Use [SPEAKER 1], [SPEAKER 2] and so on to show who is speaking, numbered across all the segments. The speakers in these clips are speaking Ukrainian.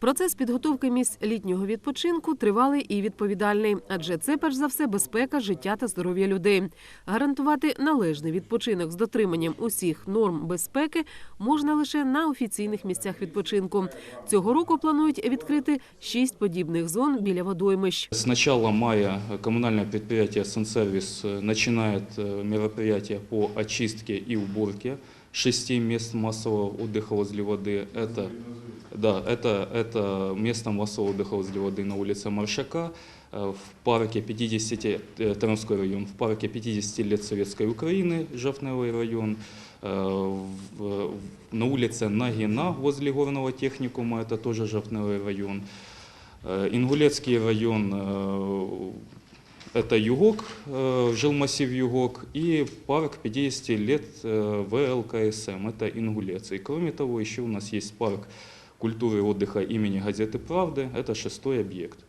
[SPEAKER 1] Процес підготовки місць літнього відпочинку тривалий і відповідальний, адже це перш за все безпека, життя та здоров'я людей. Гарантувати належний відпочинок з дотриманням усіх норм безпеки можна лише на офіційних місцях відпочинку. Цього року планують відкрити шість подібних зон біля водоймищ.
[SPEAKER 2] С начала мая коммунальное предприятие «Сансервис» э, начинает э, мероприятия по очистке и уборке шести мест массового отдыха возле воды. Это, да, это, это место массового отдыха возле воды на улице Маршака, э, в парке 50, э, Таранской район, в парке 50 лет Советской Украины, Жовтневый район, э, на улице Нагина возле горного техникума, это тоже Жовтневый район. Ингулецкий район, это Югок, жилмассив Югок, и парк 50 лет ВЛКСМ, это Ингулец. И кроме того, еще у нас есть парк культуры и отдыха имени газеты «Правды», это шестой объект.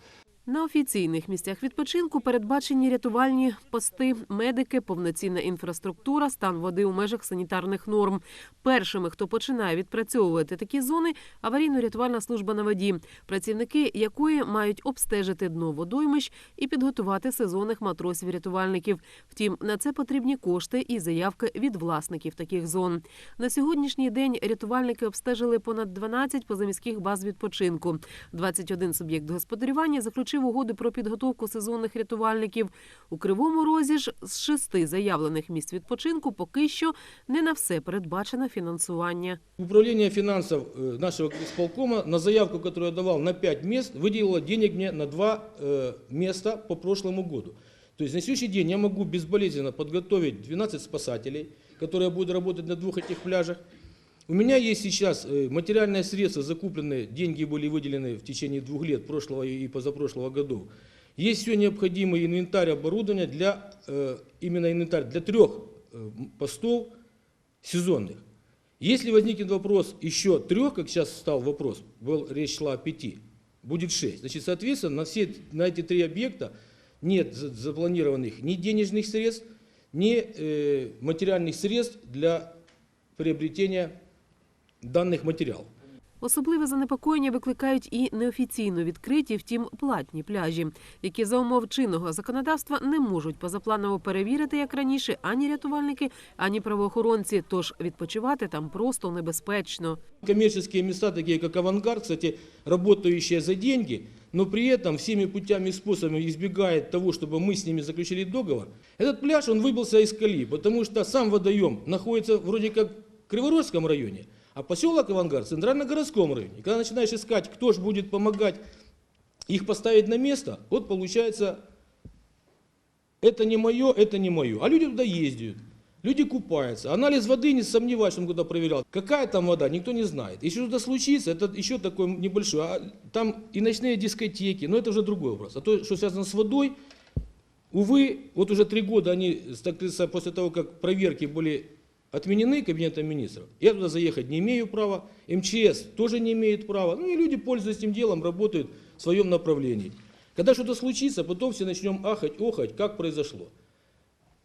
[SPEAKER 1] На офіційних місцях відпочинку передбачені рятувальні пости, медики, повноцінна інфраструктура, стан води у межах санітарних норм. Першими, хто починає відпрацьовувати такі зони, аварійно-рятувальна служба на воді, працівники якої мають обстежити дно водоймищ і підготувати сезонних матросів-рятувальників. Втім, на це потрібні кошти і заявки від власників таких зон. На сьогоднішній день рятувальники обстежили понад 12 позаміських баз відпочинку. 21 суб'єкт господарювання заключив угоди про підготовку сезонних рятувальників. У Кривому Розі ж з шести заявлених місць відпочинку поки що не на все передбачено фінансування.
[SPEAKER 3] Управление финансов э, нашего исполкома на заявку, которую я давал на 5 мест, выделило денег мне на 2 э, места по прошлому году. То есть на сегодняшний день я могу безболезненно подготовить 12 спасателей, которые будут работать на двух этих пляжах. У меня есть сейчас э, материальные средства закупленные, деньги были выделены в течение двух лет, прошлого и позапрошлого годов. Есть все необходимый инвентарь оборудования для, э, именно инвентарь для трех э, постов сезонных. Если возникнет вопрос еще трех, как сейчас стал вопрос, был, речь шла о пяти, будет шесть. Значит, соответственно, на, все, на эти три объекта нет за- запланированных ни денежных средств, ни э, материальных средств для приобретения данных материалов.
[SPEAKER 1] Особливе занепокоєння викликають і неофіційно відкриті, втім платні пляжі, які за умов чинного законодавства не можуть позапланово перевірити, як раніше, ані рятувальники, ані правоохоронці. Тож відпочивати там просто небезпечно.
[SPEAKER 3] Коммерческие места, такие как «Авангард», кстати, работающие за деньги, но при этом всеми путями и способами избегает того, чтобы мы с ними заключили договор. Этот пляж, он выбился из колеи, потому что сам водоем находится вроде как в Криворожском районе, А поселок «Авангард» Центрально-городском районе. И когда начинаешь искать, кто же будет помогать их поставить на место, вот получается, это не мое, это не мое. А люди туда ездят. Люди купаются. Анализ воды, не сомневаюсь, он куда проверял. Какая там вода, никто не знает. Если что-то случится, это еще такой небольшой. А там и ночные дискотеки, но это уже другой вопрос. А то, что связано с водой, увы, вот уже три года они, после того, как проверки были отменены Кабинетом министров, я туда заехать не имею права, МЧС тоже не имеет права. Ну и люди, пользуясь этим делом, работают в своем направлении. Когда что-то случится, потом все начнем ахать, охать, как произошло.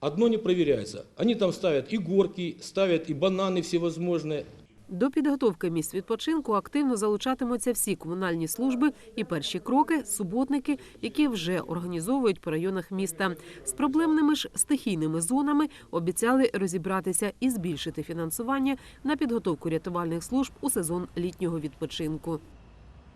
[SPEAKER 3] Одно не проверяется. Они там ставят и горки, ставят и бананы всевозможные.
[SPEAKER 1] До підготовки місць відпочинку активно залучатимуться всі комунальні служби і перші кроки суботники, які вже організовують по районах міста. З проблемними ж стихійними зонами обіцяли розібратися і збільшити фінансування на підготовку рятувальних служб у сезон літнього відпочинку.